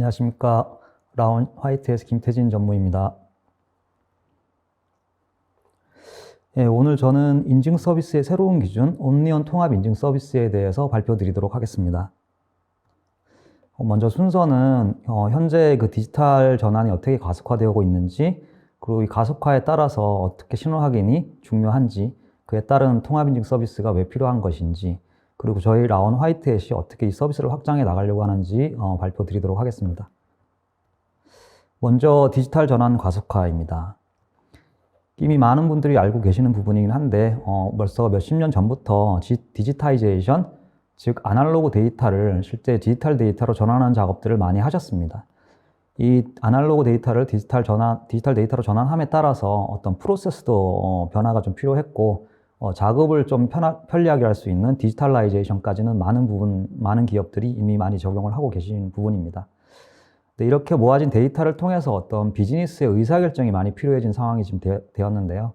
안녕하십니까. 라운 화이트에서 김태진 전무입니다. 예, 오늘 저는 인증 서비스의 새로운 기준, 옴니언 통합 인증 서비스에 대해서 발표드리도록 하겠습니다. 어, 먼저 순서는 어, 현재 그 디지털 전환이 어떻게 가속화되고 있는지, 그리고 이 가속화에 따라서 어떻게 신원 확인이 중요한지, 그에 따른 통합 인증 서비스가 왜 필요한 것인지, 그리고 저희 라온 화이트햇이 어떻게 이 서비스를 확장해 나가려고 하는지 어, 발표 드리도록 하겠습니다. 먼저 디지털 전환 가속화입니다. 이미 많은 분들이 알고 계시는 부분이긴 한데 어, 벌써 몇십 년 전부터 지, 디지타이제이션, 즉 아날로그 데이터를 실제 디지털 데이터로 전환하는 작업들을 많이 하셨습니다. 이 아날로그 데이터를 디지털 전환, 디지털 데이터로 전환함에 따라서 어떤 프로세스도 어, 변화가 좀 필요했고 어, 작업을 좀 편하, 편리하게 할 수 있는 디지털라이제이션까지는 많은 부분, 많은 기업들이 이미 많이 적용을 하고 계신 부분입니다. 네, 이렇게 모아진 데이터를 통해서 어떤 비즈니스의 의사결정이 많이 필요해진 상황이 지금 되, 었는데요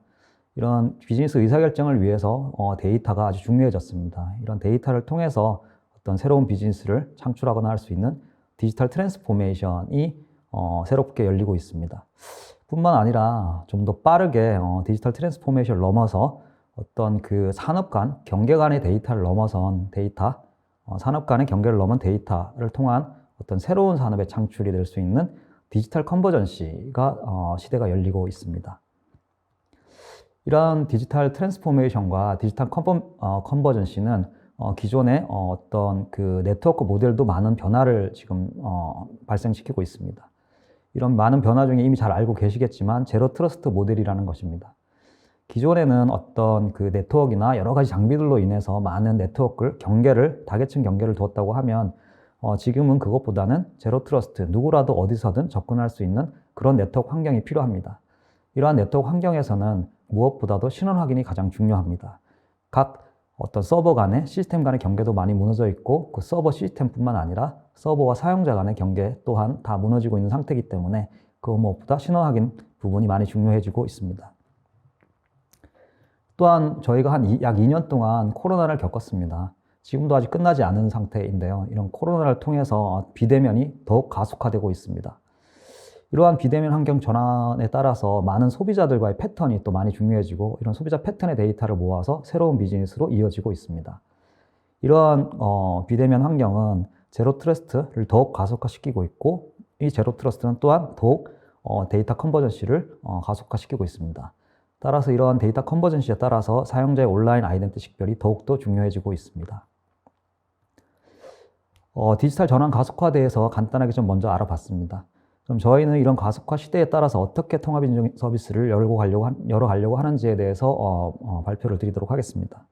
이런 비즈니스 의사결정을 위해서 어, 데이터가 아주 중요해졌습니다. 이런 데이터를 통해서 어떤 새로운 비즈니스를 창출하거나 할 수 있는 디지털 트랜스포메이션이 어, 새롭게 열리고 있습니다. 뿐만 아니라 좀 더 빠르게 어, 디지털 트랜스포메이션을 넘어서 어떤 그 산업 간 경계 간의 데이터를 넘어선 데이터, 어, 산업 간의 경계를 넘은 데이터를 통한 어떤 새로운 산업의 창출이 될 수 있는 디지털 컨버전시가 어, 시대가 열리고 있습니다. 이러한 디지털 트랜스포메이션과 디지털 컨버, 어, 컨버전시는 어, 기존의 어, 어떤 그 네트워크 모델도 많은 변화를 지금 어, 발생시키고 있습니다. 이런 많은 변화 중에 이미 잘 알고 계시겠지만 제로 트러스트 모델이라는 것입니다. 기존에는 어떤 그 네트워크나 여러 가지 장비들로 인해서 많은 네트워크를 경계를 다계층 경계를 두었다고 하면 어, 지금은 그것보다는 제로 트러스트 누구라도 어디서든 접근할 수 있는 그런 네트워크 환경이 필요합니다. 이러한 네트워크 환경에서는 무엇보다도 신원 확인이 가장 중요합니다. 각 어떤 서버 간의 시스템 간의 경계도 많이 무너져 있고 그 서버 시스템뿐만 아니라 서버와 사용자 간의 경계 또한 다 무너지고 있는 상태이기 때문에 그 무엇보다 신원 확인 부분이 많이 중요해지고 있습니다. 또한 저희가 한 약 2년 동안 코로나를 겪었습니다. 지금도 아직 끝나지 않은 상태인데요. 이런 코로나를 통해서 비대면이 더욱 가속화되고 있습니다. 이러한 비대면 환경 전환에 따라서 많은 소비자들과의 패턴이 또 많이 중요해지고 이런 소비자 패턴의 데이터를 모아서 새로운 비즈니스로 이어지고 있습니다. 이러한 어, 비대면 환경은 제로 트러스트를 더욱 가속화시키고 있고 이 제로 트러스트는 또한 더욱 어, 데이터 컨버전시를 어, 가속화시키고 있습니다. 따라서 이러한 데이터 컨버전시에 따라서 사용자의 온라인 아이덴티 식별이 더욱더 중요해지고 있습니다. 어, 디지털 전환 가속화에 대해서 간단하게 좀 먼저 알아봤습니다. 그럼 저희는 이런 가속화 시대에 따라서 어떻게 통합 인증 서비스를 열고 가려고 열어 가려고 하는지에 대해서 어, 어, 발표를 드리도록 하겠습니다.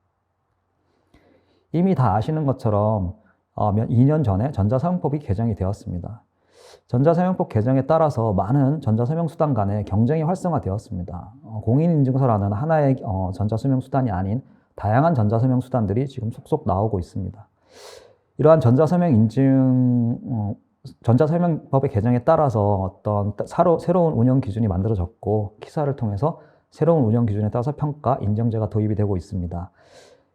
이미 다 아시는 것처럼 어, 2년 전에 전자사용법이 개정이 되었습니다. 전자서명법 개정에 따라서 많은 전자서명수단 간의 경쟁이 활성화되었습니다. 어, 공인인증서라는 하나의 어, 전자서명수단이 아닌 다양한 전자서명수단들이 지금 속속 나오고 있습니다. 이러한 전자서명 인증, 어, 전자서명법의 개정에 따라서 어떤 새로운 운영 기준이 만들어졌고, 기사를 통해서 새로운 운영 기준에 따라서 평가, 인정제가 도입이 되고 있습니다.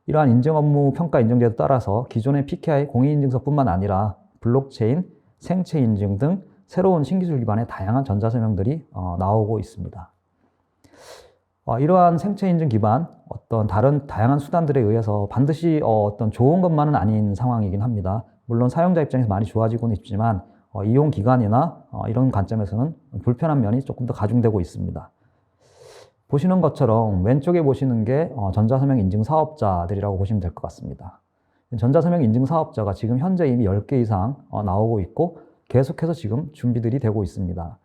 이러한 인증 업무 평가 인정제에 따라서 기존의 PKI 공인인증서뿐만 아니라 블록체인, 생체 인증 등 새로운 신기술 기반의 다양한 전자서명들이 어, 나오고 있습니다. 어, 이러한 생체 인증 기반 어떤 다른 다양한 수단들에 의해서 반드시 어, 떤 좋은 것만은 아닌 상황이긴 합니다. 물론 사용자 입장에서 많이 좋아지고는 있지만 어, 이용 기간이나 어, 이런 관점에서는 불편한 면이 조금 더 가중되고 있습니다. 보시는 것처럼 왼쪽에 보시는 게 어, 전자서명 인증 사업자들이라고 보시면 될 것 같습니다. 전자서명 인증 사업자가 지금 현재 이미 10개 이상 어, 나오고 있고 계속해서 지금 준비들이 되고 있습니다.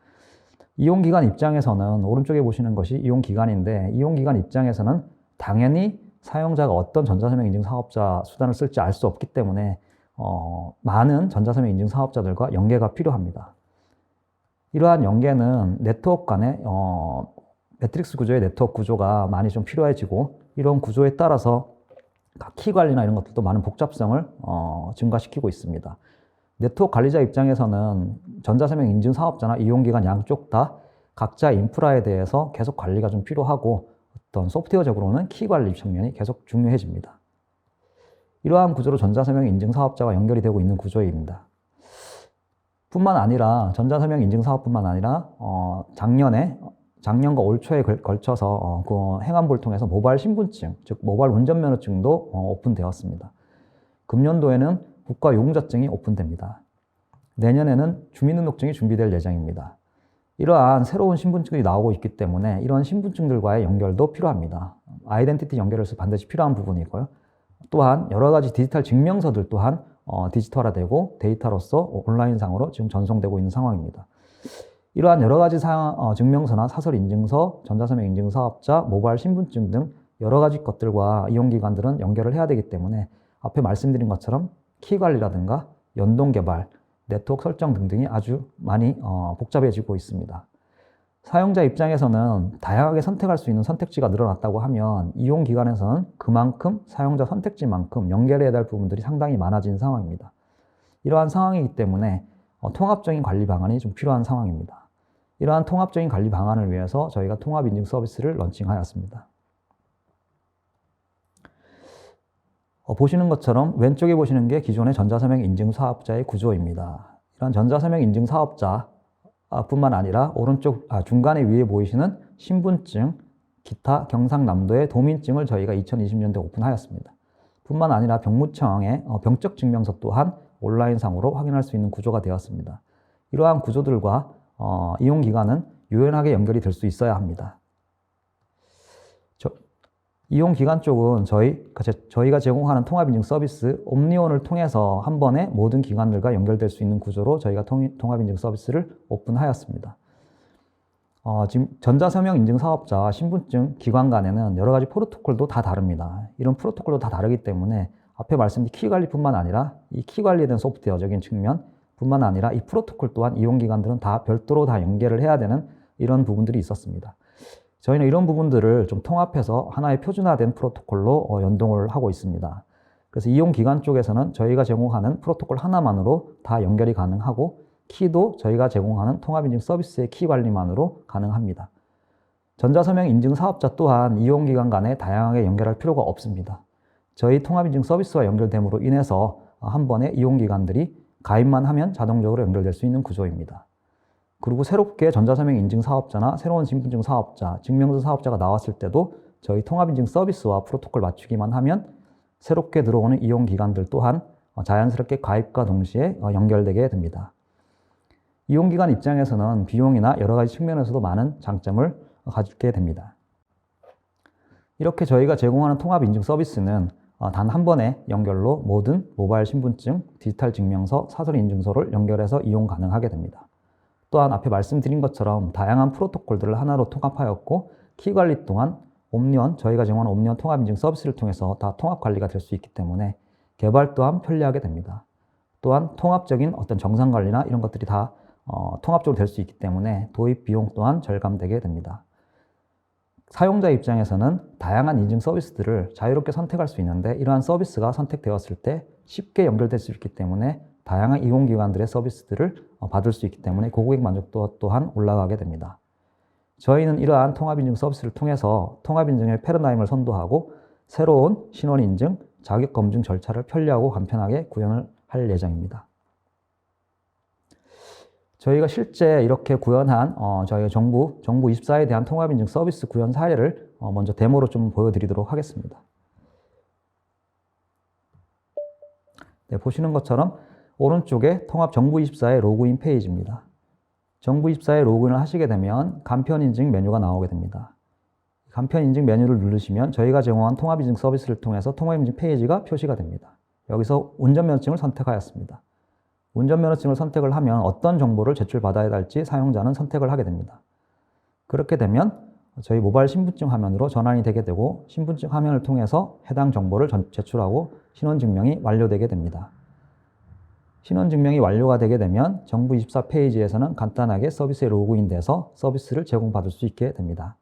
이용기관 입장에서는 오른쪽에 보시는 것이 이용기관인데 이용기관 입장에서는 당연히 사용자가 어떤 전자서명 인증 사업자 수단을 쓸지 알 수 없기 때문에 어, 많은 전자서명 인증 사업자들과 연계가 필요합니다. 이러한 연계는 네트워크 간의 어, 매트릭스 구조의 네트워크 구조가 많이 좀 필요해지고 이런 구조에 따라서 키 관리나 이런 것들도 많은 복잡성을 어, 증가시키고 있습니다. 네트워크 관리자 입장에서는 전자서명 인증 사업자나 이용기관 양쪽 다 각자 인프라에 대해서 계속 관리가 좀 필요하고 어떤 소프트웨어적으로는 키 관리 측면이 계속 중요해집니다. 이러한 구조로 전자서명 인증 사업자와 연결이 되고 있는 구조입니다. 뿐만 아니라 전자서명 인증 사업뿐만 아니라 어, 작년에 작년과 올 초에 걸- 걸쳐서 어, 그 행안부를 통해서 모바일 신분증, 즉 모바일 운전면허증도 어, 오픈되었습니다. 금년도에는 국가요금자증이 오픈됩니다. 내년에는 주민등록증이 준비될 예정입니다. 이러한 새로운 신분증이 나오고 있기 때문에 이런 신분증들과의 연결도 필요합니다. 아이덴티티 연결에서 반드시 필요한 부분이고요. 또한 여러 가지 디지털 증명서들 또한 어, 디지털화되고 데이터로서 온라인상으로 지금 전송되고 있는 상황입니다. 이러한 여러 가지 상, 어, 증명서나 사설 인증서, 전자서명 인증 사업자, 모바일 신분증 등 여러 가지 것들과 이용기관들은 연결을 해야 되기 때문에 앞에 말씀드린 것처럼 키 관리라든가 연동 개발, 네트워크 설정 등등이 아주 많이 어, 복잡해지고 있습니다. 사용자 입장에서는 다양하게 선택할 수 있는 선택지가 늘어났다고 하면 이용 기관에서는 그만큼 사용자 선택지만큼 연결해야 될 부분들이 상당히 많아진 상황입니다. 이러한 상황이기 때문에 어, 통합적인 관리 방안이 좀 필요한 상황입니다. 이러한 통합적인 관리 방안을 위해서 저희가 통합 인증 서비스를 런칭하였습니다. 어, 보시는 것처럼 왼쪽에 보시는 게 기존의 전자서명 인증 사업자의 구조입니다. 이런 전자서명 인증 사업자 아, 뿐만 아니라 오른쪽 아, 중간에 위에 보이시는 신분증, 기타 경상남도의 도민증을 저희가 2020년도에 오픈하였습니다. 뿐만 아니라 병무청의 어, 병적 증명서 또한 온라인상으로 확인할 수 있는 구조가 되었습니다. 이러한 구조들과 어, 이용 기간은 유연하게 연결이 될 수 있어야 합니다. 저, 이용 기간 쪽은 저희, 그 제- 저희가 제공하는 통합인증 서비스 옴니온을 통해서 한 번에 모든 기관들과 연결될 수 있는 구조로 저희가 통, 통합인증 서비스를 오픈하였습니다. 어, 지금 전자서명 인증 사업자 신분증 기관 간에는 여러 가지 프로토콜도 다 다릅니다. 이런 프로토콜도 다 다르기 때문에 앞에 말씀드린 키 관리뿐만 아니라 이 키 관리에 소프트웨어적인 측면 뿐만 아니라 이 프로토콜 또한 이용 기관들은 다 별도로 다 연결을 해야 되는 이런 부분들이 있었습니다. 저희는 이런 부분들을 좀 통합해서 하나의 표준화된 프로토콜로 어, 연동을 하고 있습니다. 그래서 이용 기관 쪽에서는 저희가 제공하는 프로토콜 하나만으로 다 연결이 가능하고 키도 저희가 제공하는 통합인증 서비스의 키 관리만으로 가능합니다. 전자서명 인증 사업자 또한 이용 기관 간에 다양하게 연결할 필요가 없습니다. 저희 통합인증 서비스와 연결됨으로 인해서 한 번에 이용 기관들이 가입만 하면 자동적으로 연결될 수 있는 구조입니다. 그리고 새롭게 전자서명 인증 사업자나 새로운 신분증 사업자, 증명서 사업자가 나왔을 때도 저희 통합인증 서비스와 프로토콜 맞추기만 하면 새롭게 들어오는 이용 기관들 또한 어, 자연스럽게 가입과 동시에 어, 연결되게 됩니다. 이용 기관 입장에서는 비용이나 여러 가지 측면에서도 많은 장점을 가지게 됩니다. 이렇게 저희가 제공하는 통합 인증 서비스는 어, 단 한 번의 연결로 모든 모바일 신분증, 디지털 증명서, 사설 인증서를 연결해서 이용 가능하게 됩니다. 또한 앞에 말씀드린 것처럼 다양한 프로토콜들을 하나로 통합하였고 키 관리 또한 옴니언 저희가 제공하는 옴니언 통합 인증 서비스를 통해서 다 통합 관리가 될 수 있기 때문에 개발 또한 편리하게 됩니다. 또한 통합적인 어떤 정상 관리나 이런 것들이 다 어, 통합적으로 될 수 있기 때문에 도입 비용 또한 절감되게 됩니다. 사용자 입장에서는 다양한 인증 서비스들을 자유롭게 선택할 수 있는데 이러한 서비스가 선택되었을 때 쉽게 연결될 수 있기 때문에 다양한 이용기관들의 서비스들을 어, 받을 수 있기 때문에 고객 만족도 또한 올라가게 됩니다. 저희는 이러한 통합인증 서비스를 통해서 통합인증의 패러다임을 선도하고 새로운 신원인증, 자격검증 절차를 편리하고 간편하게 구현을 할 예정입니다. 저희가 실제 이렇게 구현한 어, 저희 정부 정부 24에 대한 통합인증 서비스 구현 사례를 어, 먼저 데모로 좀 보여드리도록 하겠습니다. 네, 보시는 것처럼 오른쪽에 통합 정부 24의 로그인 페이지입니다. 정부 24에 로그인을 하시게 되면 간편 인증 메뉴가 나오게 됩니다. 간편 인증 메뉴를 누르시면 저희가 제공한 통합 인증 서비스를 통해서 통합 인증 페이지가 표시가 됩니다. 여기서 운전면허증을 선택하였습니다. 운전면허증을 선택을 하면 어떤 정보를 제출받아야 할지 사용자는 선택을 하게 됩니다. 그렇게 되면 저희 모바일 신분증 화면으로 전환이 되게 되고 신분증 화면을 통해서 해당 정보를 전- 제출하고 신원증명이 완료되게 됩니다. 신원증명이 완료가 되게 되면 정부 24 페이지에서는 간단하게 서비스에 로그인돼서 서비스를 제공받을 수 있게 됩니다.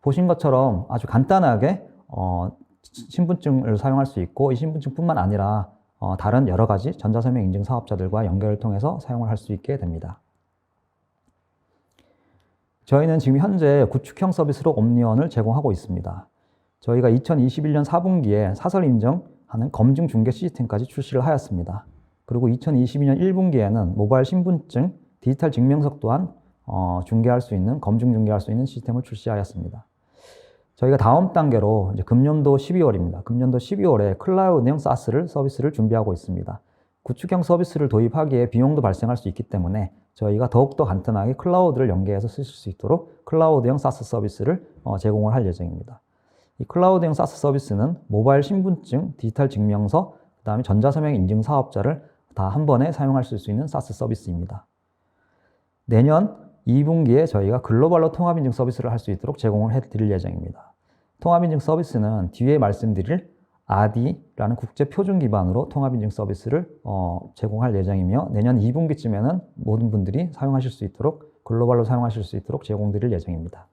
보신 것처럼 아주 간단하게 어, 신분증을 사용할 수 있고 이 신분증뿐만 아니라 어, 다른 여러 가지 전자서명 인증 사업자들과 연결을 통해서 사용을 할 수 있게 됩니다. 저희는 지금 현재 구축형 서비스로 옴니언을 제공하고 있습니다. 저희가 2021년 4분기에 사설 인정하는 검증 중개 시스템까지 출시를 하였습니다. 그리고 2022년 1분기에는 모바일 신분증, 디지털 증명서 또한 어, 중개할 수 있는 검증 중개할 수 있는 시스템을 출시하였습니다. 저희가 다음 단계로 이제 금년도 12월입니다. 금년도 12월에 클라우드형 사스를 서비스를 준비하고 있습니다. 구축형 서비스를 도입하기에 비용도 발생할 수 있기 때문에 저희가 더욱더 간단하게 클라우드를 연계해서 쓰실 수 있도록 클라우드형 사스 서비스를 어, 제공을 할 예정입니다. 이 클라우드형 사스 서비스는 모바일 신분증, 디지털 증명서, 그 다음에 전자서명 인증 사업자를 다 한 번에 사용할 수 있는 사스 서비스입니다. 내년 2분기에 저희가 글로벌로 통합 인증 서비스를 할 수 있도록 제공을 해드릴 예정입니다. 통합인증 서비스는 뒤에 말씀드릴 RD라는 국제 표준 기반으로 통합인증 서비스를 어, 제공할 예정이며 내년 2분기쯤에는 모든 분들이 사용하실 수 있도록 글로벌로 사용하실 수 있도록 제공드릴 예정입니다.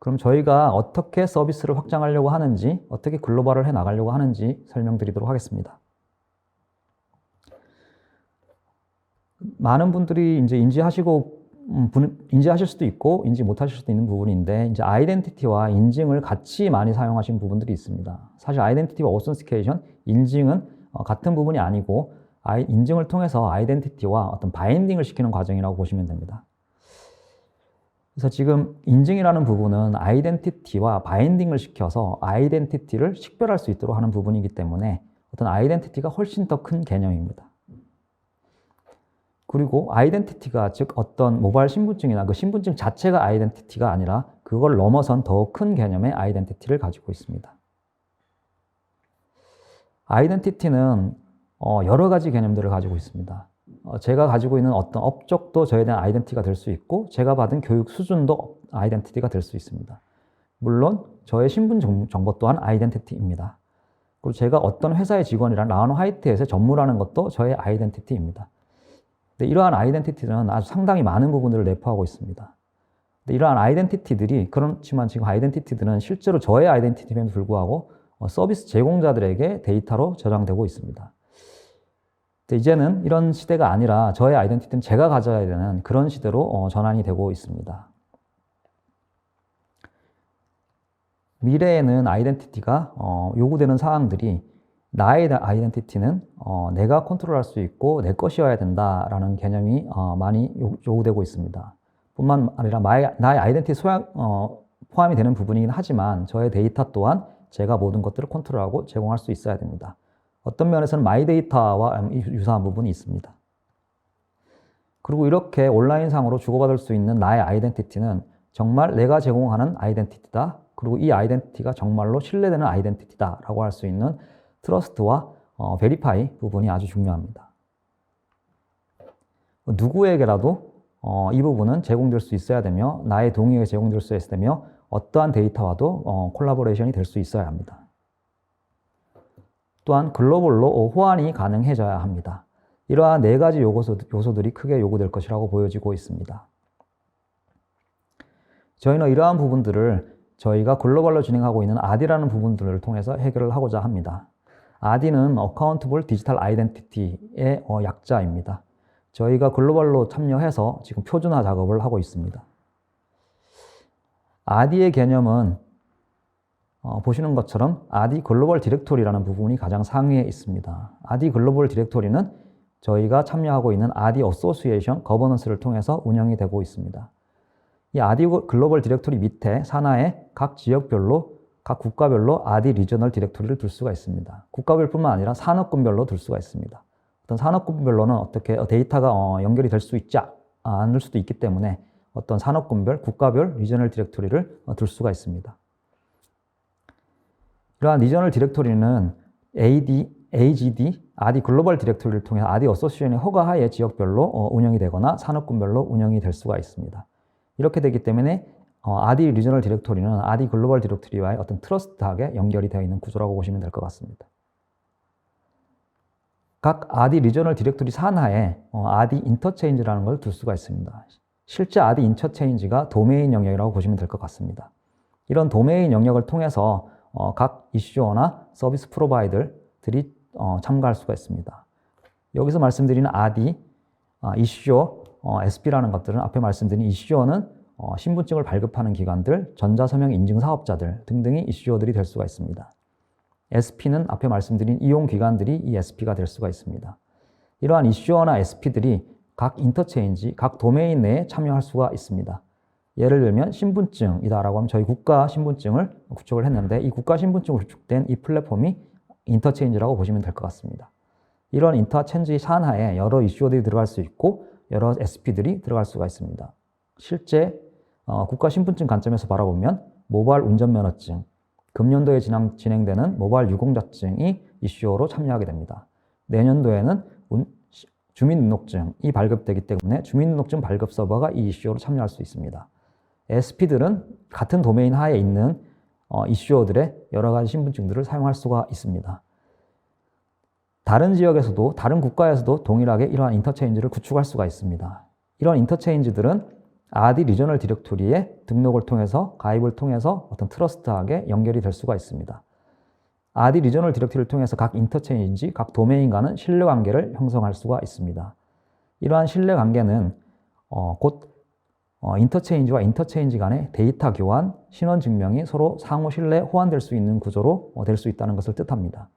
그럼 저희가 어떻게 서비스를 확장하려고 하는지, 어떻게 글로벌을 해 나가려고 하는지 설명드리도록 하겠습니다. 많은 분들이 이제 인지하시고 인지하실 수도 있고 인지 못하실 수도 있는 부분인데 이제 아이덴티티와 인증을 같이 많이 사용하시는 부분들이 있습니다. 사실 아이덴티티와 오센티케이션 인증은 어, 같은 부분이 아니고 인증을 통해서 아이덴티티와 어떤 바인딩을 시키는 과정이라고 보시면 됩니다. 그래서 지금 인증이라는 부분은 아이덴티티와 바인딩을 시켜서 아이덴티티를 식별할 수 있도록 하는 부분이기 때문에 어떤 아이덴티티가 훨씬 더 큰 개념입니다. 그리고 아이덴티티가 즉 어떤 모바일 신분증이나 그 신분증 자체가 아이덴티티가 아니라 그걸 넘어선 더 큰 개념의 아이덴티티를 가지고 있습니다. 아이덴티티는 어, 여러 가지 개념들을 가지고 있습니다. 어, 제가 가지고 있는 어떤 업적도 저에 대한 아이덴티티가 될 수 있고 제가 받은 교육 수준도 아이덴티티가 될 수 있습니다. 물론 저의 신분 정- 정보 또한 아이덴티티입니다. 그리고 제가 어떤 회사의 직원이란 라운 화이트에서 전무라는 것도 저의 아이덴티티입니다. 근데 이러한 아이덴티티는 아주 상당히 많은 부분들을 내포하고 있습니다. 근데 이러한 아이덴티티들이 그렇지만 지금 아이덴티티들은 실제로 저의 아이덴티티임에도 불구하고 어, 서비스 제공자들에게 데이터로 저장되고 있습니다. 이제는 이런 시대가 아니라 저의 아이덴티티는 제가 가져야 되는 그런 시대로 어, 전환이 되고 있습니다. 미래에는 아이덴티티가 어, 요구되는 사항들이 나의 아이덴티티는 어, 내가 컨트롤할 수 있고 내 것이어야 된다라는 개념이 어, 많이 요- 요구되고 있습니다. 뿐만 아니라 마의, 나의 아이덴티티 소양, 어, 포함이 되는 부분이긴 하지만 저의 데이터 또한 제가 모든 것들을 컨트롤하고 제공할 수 있어야 됩니다. 어떤 면에서는 마이 데이터와 음, 유사한 부분이 있습니다. 그리고 이렇게 온라인상으로 주고받을 수 있는 나의 아이덴티티는 정말 내가 제공하는 아이덴티티다. 그리고 이 아이덴티티가 정말로 신뢰되는 아이덴티티다라고 할 수 있는 트러스트와 어, 베리파이 부분이 아주 중요합니다. 누구에게라도 어, 이 부분은 제공될 수 있어야 되며 나의 동의에 제공될 수 있어야 되며 어떠한 데이터와도 어, 콜라보레이션이 될 수 있어야 합니다. 또한 글로벌로 어, 호환이 가능해져야 합니다. 이러한 네 가지 요소, 요소들이 크게 요구될 것이라고 보여지고 있습니다. 저희는 이러한 부분들을 저희가 글로벌로 진행하고 있는 아디라는 부분들을 통해서 해결을 하고자 합니다. 아디는 Accountable Digital Identity의 어, 약자입니다. 저희가 글로벌로 참여해서 지금 표준화 작업을 하고 있습니다. 아디의 개념은 어, 보시는 것처럼 아디 글로벌 디렉토리라는 부분이 가장 상위에 있습니다. 아디 글로벌 디렉토리는 저희가 참여하고 있는 아디 어소시에이션 거버넌스를 통해서 운영이 되고 있습니다. 이 아디 글로벌 디렉토리 밑에 산하에 각 지역별로 각 국가별로 아디 리저널 디렉토리를 둘 수가 있습니다. 국가별뿐만 아니라 산업군별로 둘 수가 있습니다. 어떤 산업군별로는 어떻게 데이터가 어, 연결이 될 수 있지 않을 수도 있기 때문에 어떤 산업군별, 국가별 리저널 디렉토리를 어, 둘 수가 있습니다. 이러한 리저널 디렉토리는 AD, AGD, 아디 글로벌 디렉토리를 통해 아디 어소시에이션의 허가하에 지역별로 어, 운영이 되거나 산업군별로 운영이 될 수가 있습니다. 이렇게 되기 때문에 어, 아디 리저널 디렉토리는 아디 글로벌 디렉토리와의 어떤 트러스트하게 연결이 되어 있는 구조라고 보시면 될 것 같습니다. 각 아디 리저널 디렉토리 산하에 어, 아디 인터체인지라는 걸 둘 수가 있습니다. 실제 아디 인터체인지가 도메인 영역이라고 보시면 될 것 같습니다. 이런 도메인 영역을 통해서 어, 각 이슈어나 서비스 프로바이더들이 어, 참가할 수가 있습니다. 여기서 말씀드리는 아디, 아, 이슈어, 어, SP라는 것들은 앞에 말씀드린 이슈어는 어, 신분증을 발급하는 기관들, 전자서명 인증 사업자들 등등이 이슈어들이 될 수가 있습니다. SP는 앞에 말씀드린 이용 기관들이 이 SP가 될 수가 있습니다. 이러한 이슈어나 SP들이 각 인터체인지, 각 도메인 내에 참여할 수가 있습니다. 예를 들면 신분증이다라고 하면 저희 국가 신분증을 구축을 했는데 이 국가 신분증으로 구축된 이 플랫폼이 인터체인지라고 보시면 될 것 같습니다. 이런 인터체인지 산하에 여러 이슈어들이 들어갈 수 있고 여러 SP들이 들어갈 수가 있습니다. 실제 어, 국가 신분증 관점에서 바라보면 모바일 운전면허증, 금년도에 진행, 진행되는 모바일 유공자증이 이슈어로 참여하게 됩니다. 내년도에는 운- 시- 주민등록증이 발급되기 때문에 주민등록증 발급 서버가 이 이슈어로 참여할 수 있습니다. SP들은 같은 도메인 하에 있는 어, 이슈어들의 여러 가지 신분증들을 사용할 수가 있습니다. 다른 지역에서도 다른 국가에서도 동일하게 이러한 인터체인지를 구축할 수가 있습니다. 이런 인터체인지들은 아디 리저널 디렉토리에 등록을 통해서 가입을 통해서 어떤 트러스트하게 연결이 될 수가 있습니다. 아디 리저널 디렉토리를 통해서 각 인터체인지, 각 도메인과는 신뢰 관계를 형성할 수가 있습니다. 이러한 신뢰 관계는 어, 곧 어, 인터체인지와 인터체인지 간의 데이터 교환, 신원 증명이 서로 상호 신뢰 호환될 수 있는 구조로 어, 될수 있다는 것을 뜻합니다.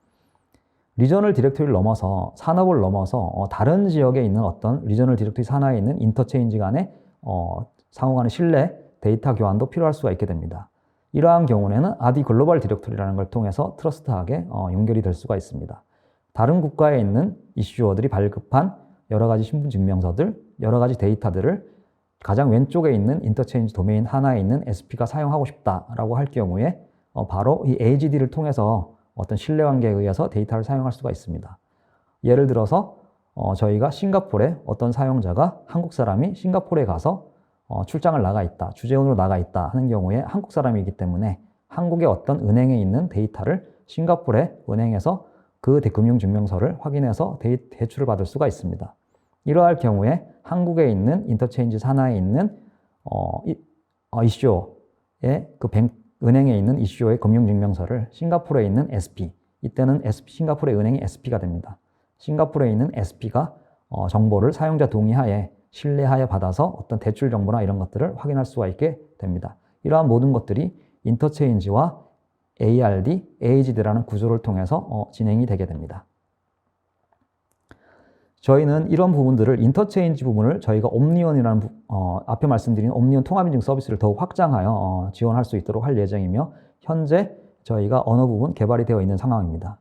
리저널 디렉토리를 넘어서 산업을 넘어서 어, 다른 지역에 있는 어떤 리저널 디렉토리 산하에 있는 인터체인지 간의 어, 상호 간의 신뢰, 데이터 교환도 필요할 수가 있게 됩니다. 이러한 경우에는 아디 글로벌 디렉토리라는 걸 통해서 트러스트하게 어, 연결이 될 수가 있습니다. 다른 국가에 있는 이슈어들이 발급한 여러 가지 신분 증명서들, 여러 가지 데이터들을 가장 왼쪽에 있는 인터체인지 도메인 하나에 있는 SP가 사용하고 싶다라고 할 경우에 어, 바로 이 AGD를 통해서 어떤 신뢰관계에 의해서 데이터를 사용할 수가 있습니다. 예를 들어서 어, 저희가 싱가포르에 어떤 사용자가 한국 사람이 싱가포르에 가서 어, 출장을 나가 있다, 주재원으로 나가 있다 하는 경우에 한국 사람이기 때문에 한국의 어떤 은행에 있는 데이터를 싱가포르의 은행에서 그 대- 금융증명서를 확인해서 대, 대출을 받을 수가 있습니다. 이러할 경우에 한국에 있는 인터체인지 산하에 있는 어, 이, 어, 이슈어의 그 뱅, 은행에 있는 이슈어의 금융증명서를 싱가포르에 있는 SP, 이때는 SP, 싱가포르의 은행이 SP가 됩니다. 싱가포르에 있는 SP가 어, 정보를 사용자 동의하에 신뢰하에 받아서 어떤 대출 정보나 이런 것들을 확인할 수가 있게 됩니다. 이러한 모든 것들이 인터체인지와 ARD, AGD라는 구조를 통해서 어, 진행이 되게 됩니다. 저희는 이런 부분들을 인터체인지 부분을 저희가 옴니언이라는 부- 어, 앞에 말씀드린 옴니언 통합인증 서비스를 더욱 확장하여 어, 지원할 수 있도록 할 예정이며 현재 저희가 어느 부분 개발이 되어 있는 상황입니다.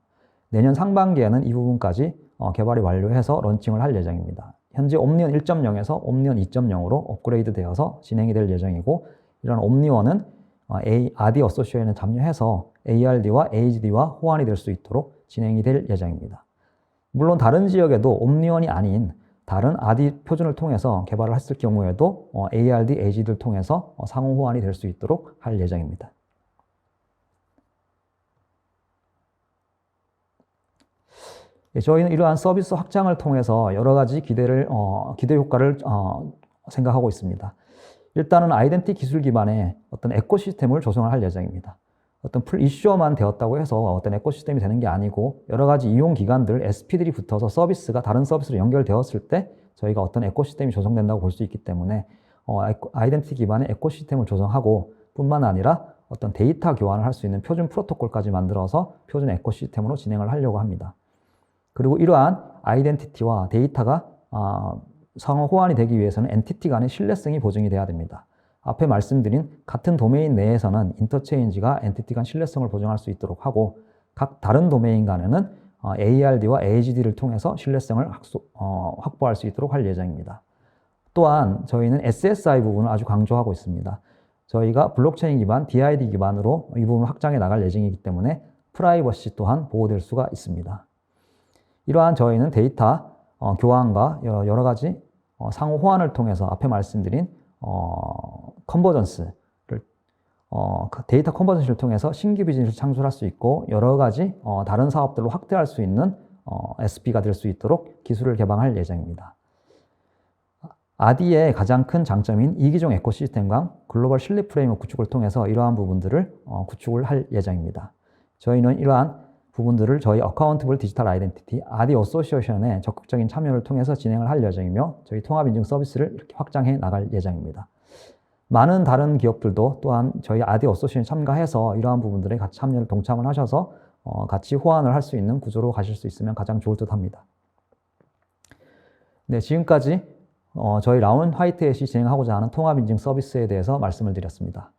내년 상반기에는 이 부분까지 어, 개발이 완료해서 런칭을 할 예정입니다. 현재 옴니언 1.0에서 옴니언 2.0으로 업그레이드 되어서 진행이 될 예정이고 이런 옴니언은 어, RD 어소시에이션에 참여해서 ARD와 AGD와 호환이 될 수 있도록 진행이 될 예정입니다. 물론 다른 지역에도 옴니언이 아닌 다른 RD 표준을 통해서 개발을 했을 경우에도 어, ARD, AGD를 통해서 어, 상호 호환이 될 수 있도록 할 예정입니다. 저희는 이러한 서비스 확장을 통해서 여러 가지 기대를 어, 기대 효과를 어, 생각하고 있습니다. 일단은 아이덴티 기술 기반의 어떤 에코시스템을 조성을 할 예정입니다. 어떤 풀 이슈어만 되었다고 해서 어떤 에코시스템이 되는 게 아니고 여러 가지 이용 기관들 SP들이 붙어서 서비스가 다른 서비스로 연결되었을 때 저희가 어떤 에코시스템이 조성된다고 볼 수 있기 때문에 어, 아이덴티 기반의 에코시스템을 조성하고 뿐만 아니라 어떤 데이터 교환을 할 수 있는 표준 프로토콜까지 만들어서 표준 에코시스템으로 진행을 하려고 합니다. 그리고 이러한 아이덴티티와 데이터가 아, 상호 호환이 되기 위해서는 엔티티 간의 신뢰성이 보증이 돼야 됩니다. 앞에 말씀드린 같은 도메인 내에서는 인터체인지가 엔티티 간 신뢰성을 보증할 수 있도록 하고 각 다른 도메인 간에는 어, ARD와 AGD를 통해서 신뢰성을 어, 확보할 수 있도록 할 예정입니다. 또한 저희는 SSI 부분을 아주 강조하고 있습니다. 저희가 블록체인 기반, DID 기반으로 이 부분을 확장해 나갈 예정이기 때문에 프라이버시 또한 보호될 수가 있습니다. 이러한 저희는 데이터 어, 교환과 여러, 가지 어, 상호 호환을 통해서 앞에 말씀드린 어, 컨버전스를 어, 그 데이터 컨버전스를 통해서 신규 비즈니스를 창출할 수 있고 여러 가지 어, 다른 사업들로 확대할 수 있는 어, SP가 될 수 있도록 기술을 개방할 예정입니다. 아디의 가장 큰 장점인 이기종 에코시스템과 글로벌 신뢰 프레임워크 구축을 통해서 이러한 부분들을 어, 구축을 할 예정입니다. 저희는 이러한 부분들을 저희 어카운트블 디지털 아이덴티티 아디 어소시에이션의 적극적인 참여를 통해서 진행을 할 예정이며 저희 통합 인증 서비스를 이렇게 확장해 나갈 예정입니다. 많은 다른 기업들도 또한 저희 아디 어소시에이션 참가해서 이러한 부분들에 같이 참여를 동참을 하셔서 어, 같이 호환을 할 수 있는 구조로 가실 수 있으면 가장 좋을 듯 합니다. 네, 지금까지 어, 저희 라운 화이트햇이 진행하고자 하는 통합 인증 서비스에 대해서 말씀을 드렸습니다.